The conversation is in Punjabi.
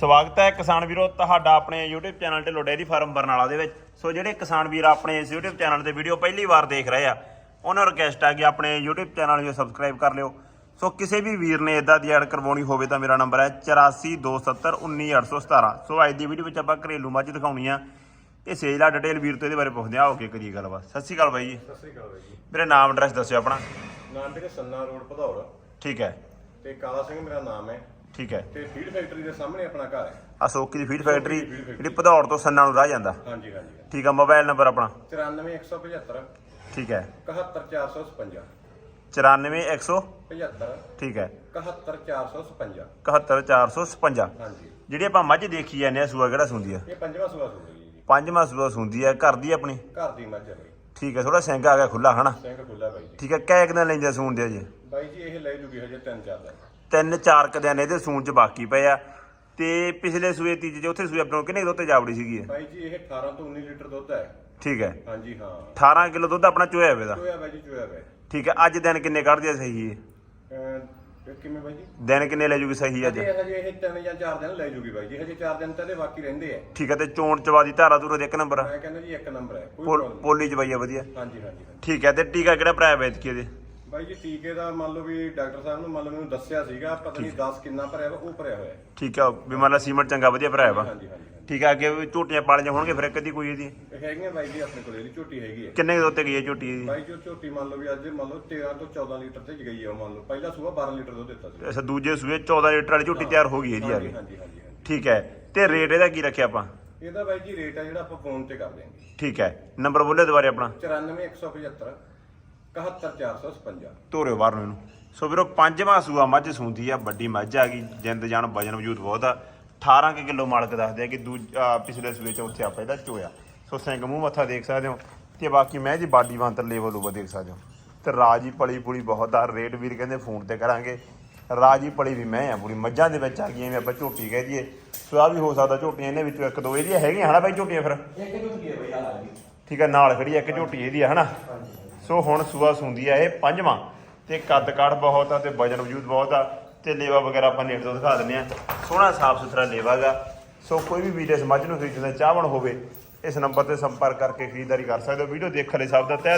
ਸਵਾਗਤ ਹੈ ਕਿਸਾਨ ਵੀਰੋ ਤੁਹਾਡਾ ਆਪਣੇ YouTube channel Dhillon dairy farm Barnala ਦੇ ਵਿੱਚ। ਸੋ ਜਿਹੜੇ ਕਿਸਾਨ ਵੀਰ ਆਪਣੇ ਇਸ YouTube ਚੈਨਲ ਤੇ ਵੀਡੀਓ ਪਹਿਲੀ ਵਾਰ ਦੇਖ ਰਹੇ ਆ ਉਹਨਾਂ ਨੂੰ ਰਿਕਵੈਸਟ ਹੈ ਕਿ ਆਪਣੇ YouTube ਚੈਨਲ ਨੂੰ ਸਬਸਕ੍ਰਾਈਬ ਕਰ ਲਿਓ। ਸੋ ਕਿਸੇ ਵੀ ਵੀਰ ਨੇ ਇਦਾਂ ਦੀ ਐਡ ਕਰਵਾਉਣੀ ਹੋਵੇ ਤਾਂ ਮੇਰਾ ਨੰਬਰ ਹੈ 8427191817 ਸੋ ਅੱਜ ਦੀ ਵੀਡੀਓ ਵਿੱਚ ਆਪਾਂ ਘਰੇਲੂ ਮੱਝ ਦਿਖਾਉਣੀ ਆ। ਤੇ ਸੇਜਲਾ ਡਿਟੇਲ ਵੀਰ ਤੋਂ ਇਹਦੇ ਬਾਰੇ ਪੁੱਛਦੇ ਆ। ਓਕੇ ਕਰੀਏ ਗੱਲਬਾਤ। ਸਤਿ ਸ਼੍ਰੀ ਅਕਾਲ ਬਾਈ ਜੀ। ਸਤਿ ਸ੍ਰੀ ਅਕਾਲ ਬਾਈ ਜੀ। ਮੇਰੇ ਨਾਮ ਐਡਰੈਸ ਦੱਸਿਓ ਆਪਣਾ। ਨਾਮ ਵੀਰੇ ਸੰਨਾ ਰੋਡ ਭਦੌੜ। ਠੀਕ ਹੈ। ਤੇ ਕਾਲਾ ਸਿੰਘ ਮੇਰਾ ਨਾਮ ਹੈ। ਠੀਕ ਹੈ। ਤੇ ਫੀਡ ਫੈਕਟਰੀ ਦੇ ਸਾਹਮਣੇ ਆਪਣਾ ਘਰ ਹੈ। ਅਸ਼ੋਕੀ ਦੀ ਫੀਡ ਫੈਕਟਰੀ ਜਿਹੜੀ ਭਦੌੜ ਤੋਂ ਸੰਨਾ ਨੂੰ ਰਾਹ ਜਾਂਦਾ। ਹਾਂਜੀ ਹਾਂਜੀ ਠੀਕ ਹੈ ਮੋਬਾਈਲ ਨੰਬਰ ਆਪਣਾ। 94175 ਠੀਕ ਹੈ। 71455 94100 75 ਠੀਕ ਹੈ। 71455 71456 ਹਾਂਜੀ। ਜਿਹੜੀ ਆਪਾਂ ਮੱਝ ਦੇਖੀ ਜਾਂਦੇ ਆ ਸੂਆ ਕਿਹੜਾ ਸੁੰਦੀ ਆ? ਇਹ ਪੰਜਵਾਂ ਸੂਆ ਸੂਆ ਜੀ। ਪੰਜਵਾਂ ਸੂਆ ਸੁੰਦੀ ਆ ਘਰ ਦੀ ਆਪਣੀ? ਘਰ ਦੀ ਮੱਝ ਹੈ ਠੀਕ ਹੈ ਥੋੜਾ ਸਿੰਘ ਆ ਗਿਆ ਖੁੱਲਾ ਹਨਾ? ਸਿੰਘ ਖੁੱਲਾ ਬਾਈ ਜੀ। ਠੀਕ ਹੈ ਕੈ ਇੱਕ ਦਿਨ ਲੈਂਦੇ ਸੂਣ ਦੇ ਜੀ? ਬਾਈ ਜੀ ਇਹ ਲੈ ਜੂਗੀ ਹਜੇ ਤਿੰਨ ਚਾਰ ਦਿਨ। ਤਿੰਨ ਚਾਰ ਕੁ ਦਿਨ ਇਹਦੇ ਸੂਣ ਚ ਬਾਕੀ ਪਏ ਆ। ਤੇ ਪਿਛਲੇ ਸੂਏ ਤੀਜੇ ਚੌਥੇ ਸੂਏ ਆਪਣੇ ਕਿੰਨੇ ਕੁ ਦੁੱਧ ਤੇ ਜਾਵੜੀ ਸੀਗੀ ਇਹ? ਬਾਈ ਜੀ ਇਹ 18 ਤੋਂ 19 ਲੀਟਰ ਦੁੱਧ ਹੈ। ਠੀਕ ਹੈ। ਹਾਂਜੀ ਹਾਂ। 18 ਕਿਲੋ ਦੁੱਧ ਆਪਣਾ ਚੋਇਆ ਹੋਇਆ ਦਾ? ਚੋਇਆ ਬਾਈ ਜੀ ਚੋਇਆ ਬਾਈ ਠੀਕ ਹੈ ਅੱਜ ਦਿਨ ਕਿੰਨੇ ਕੱਢਦੀ ਆ ਸਹੀ ਇਹ? ਅਹ, ਇਹ ਕਿਵੇਂ ਬਾਈ ਜੀ? ਦਿਨ ਕਿੰਨੇ ਲੈ ਜੂਗੀ ਸਹੀ ਅੱਜ? ਹਜੇ ਹਜੇ ਇਹ ਤਿੰਨ ਜਾਂ ਚਾਰ ਦਿਨ ਲੈ ਜੂਗੀ ਬਾਈ ਜੀ ਹਜੇ ਚਾਰ ਦਿਨ ਤਾਂ ਇਹਦੇ ਬਾਕੀ ਰਹਿੰਦੇ ਆ। ਠੀਕ ਹੈ ਤੇ ਚੋਣ ਚਵਾਦੀ ਧਾਰਾ ਧੂਰਾ ਦੇ ਇੱਕ ਨੰਬਰ ਆ? ਮੈਂ ਕਹਿੰਦਾ ਜੀ ਇੱਕ ਨੰਬਰ ਹੈ ਕੋਈ ਪੋਲ- ਚਵਾਈ ਆ ਵਧੀਆ। ਹਾਂਜੀ ਹਾਂਜੀ ਹਾਂਜੀ। ਠੀਕ ਹੈ ਤੇ ਟੀਕਾ ਕਿਹੜਾ ਭਰਾਇਆ ਕੇ ਇਹਦੇ? ਬਾਈ ਜੀ ਟੀਕੇ ਦਾ ਮੰਨ ਲਓ ਵੀ ਡਾਕਟਰ ਸਾਹਿਬ ਨੂੰ ਮੰਨ ਲਓ ਮੈਨੂੰ ਦੱਸਿਆ ਸੀਗਾ ਪਤਾ ਨਹੀਂ 10 ਕਿੰਨਾ ਭਰਿਆ ਵਾ ਉਹ ਭਰਿਆ ਹੋਇਆ। ਹੈ ਠੀਕ ਆ ਵੀ ਮੰਨ ਲਾ ਸੀਮਟ ਚੰਗਾ ਵਧੀਆ ਭਰਾਇਆ ਵਾ। ਹਾਂਜੀ ਹਾਂਜੀ ਠੀਕ ਆ ਅੱਗੇ ਵੀ ਝੋਟੀਆਂ ਪਾਲੀਆਂ ਹੋਣਗੇ ਫਿਰ ਕਦੀ ਕੋਈ ਇਹਦੀ? ਇਹ ਹੈਗੀਆਂ ਬਾਈ ਜੀ ਆਪਣੇ ਕੋਲ ਇਹਦੀ ਝੋਟੀ ਹੈਗੀ ਹੈ ਕਿੰਨੇ ਕੁ ਤੇ ਗਈ ਹੈ ਝੋਟੀ ਇਹਦੀ? ਬਾਈ ਜੋ ਝੋਟੀ ਮੰਨ ਲਓ ਵੀ ਅੱਜ ਮੰਨ ਲਓ 13 ਤੋਂ 14 ਲੀਟਰ ਤੇ ਗਈ ਹੈ ਮੰਨ ਲਓ। ਪਹਿਲਾ ਸੂਆ 12 ਲੀਟਰ ਦੁੱਧ ਦਿੱਤਾ ਸੀ। ਅੱਛਾ ਦੂਜੇ ਸੂਏ 14 ਲੀਟਰ ਵਾਲੀ ਝੋਟੀ ਤਿਆਰ ਹੋ ਗਈ ਇਹਦੀ ਆ ਹਾਂਜੀ ਗਈ ਹਾਂਜੀ ਹਾਂਜੀ ਹਾਂਜੀ। ਠੀਕ ਹੈ ਤੇ ਰੇਟ ਇਹਦਾ ਕੀ ਰੱਖਿਆ ਆਪਾਂ? ਇਹਦਾ ਬਾਈ ਜੀ ਰੇਟ ਆ ਜਿਹੜਾ ਆਪਾਂ ਫੋਨ ਤੇ ਕਰ ਦਿਆਂਗੇ। ਠੀਕ ਹੈ ਨੰਬਰ ਬੋਲੇ ਦੁਬਾਰੇ ਆਪਣਾ। 94175 71455 ਧੋਰਿਓ ਬਾਹਰ ਨੂੰ ਇਹਨੂੰ। ਸੋ ਵੀਰੋ ਪੰਜਵਾਂ ਸੂਆ ਮੱਝ ਸੂੰਦੀ ਆ ਵੱਡੀ ਮੱਝ ਆ ਗਈ ਜਿੰਦ ਜਾਨ ਵਜਨ ਵਜੂਦ ਬਹੁਤ ਆ। 18 ਕੁ ਕਿਲੋ ਮਾਲਕ ਦੱਸਦੇ ਆ ਕਿ ਦੂਜਾ ਪਿਛਲੇ ਸੂਏ ਚ ਉੱਥੇ ਆਪਾਂ ਇਹਦਾ ਚੋਇਆ ਸੋ ਸਿੰਘ ਮੂੰਹ ਮੱਥਾ ਦੇਖ ਸਕਦੇ ਹੋ। ਤੇ ਬਾਕੀ ਮੈਂ ਜੀ ਬਾਡੀ ਵਾਂਤਰ ਲੈਵਲ ਉਹ ਦੇਖ ਸਕਦੇ ਹੋ। ਤੇ ਰਾਜੀ ਪਲੀ ਪੁਲੀ ਬਹੁਤ ਆ ਰੇਟ ਵੀਰ ਕਹਿੰਦੇ ਫੋਨ ਤੇ ਕਰਾਂਗੇ। ਰਾਜੀ ਪਲੀ ਵੀ ਮੈਂ ਆ ਪੂਰੀ ਮੱਝਾਂ ਦੇ ਵਿੱਚ ਆ ਗਈਆਂ ਵੀ ਆਪਾਂ ਝੋਟੀ ਕਹਿ ਦਈਏ। ਸੋ ਆ ਵੀ ਹੋ ਸਕਦਾ ਝੋਟੀਆਂ ਇਹਨਾਂ ਵਿੱਚੋਂ ਇੱਕ ਦੋ ਇਹਦੀਆਂ ਹੈਗੀਆਂ ਹਨਾ ਬਾਈ ਝੋਟੀਆਂ ਫਿਰ? ਇੱਕ ਝੋਟੀ ਹੈ ਬਾਈ ਆ ਠੀਕ ਆ ਨਾਲ ਖੜੀ ਆ ਇੱਕ ਝੋਟੀ ਇਹਦੀ ਆ ਹਨਾ? ਸੋ ਹੁਣ ਸੂਆ ਸੁੰਦੀ ਆ ਇਹ ਪੰਜਵਾਂ। ਤੇ ਕੱਦ ਕਾਠ ਬਹੁਤ ਆ ਤੇ ਵਜਨ ਵਜੂਦ ਬਹੁਤ ਆ ਤੇ ਲੇਵਾ ਵਗੈਰਾ ਆਪਾਂ ਨੇੜੇ ਤੋਂ ਦਿਖਾ ਦਿੰਦੇ ਆ। ਸੋਹਣਾ ਸਾਫ਼ ਸੁਥਰਾ ਲੇਵਾਗਾ ਸੋ ਕੋਈ ਵੀ ਵੀਡੀਓ ਇਸ ਮੱਝ ਨੂੰ ਖਰੀਦਣਾ ਚਾਹਵਣ ਹੋਵੇ, ਇਸ ਨੰਬਰ ਤੇ ਸੰਪਰਕ ਕਰਕੇ ਖਰੀਦਦਾਰੀ ਕਰ ਸਕਦੇ ਹੋ। ਵੀਡੀਓ ਦੇਖਣ ਲਈ ਸਭ ਦਾ ਤਹਿ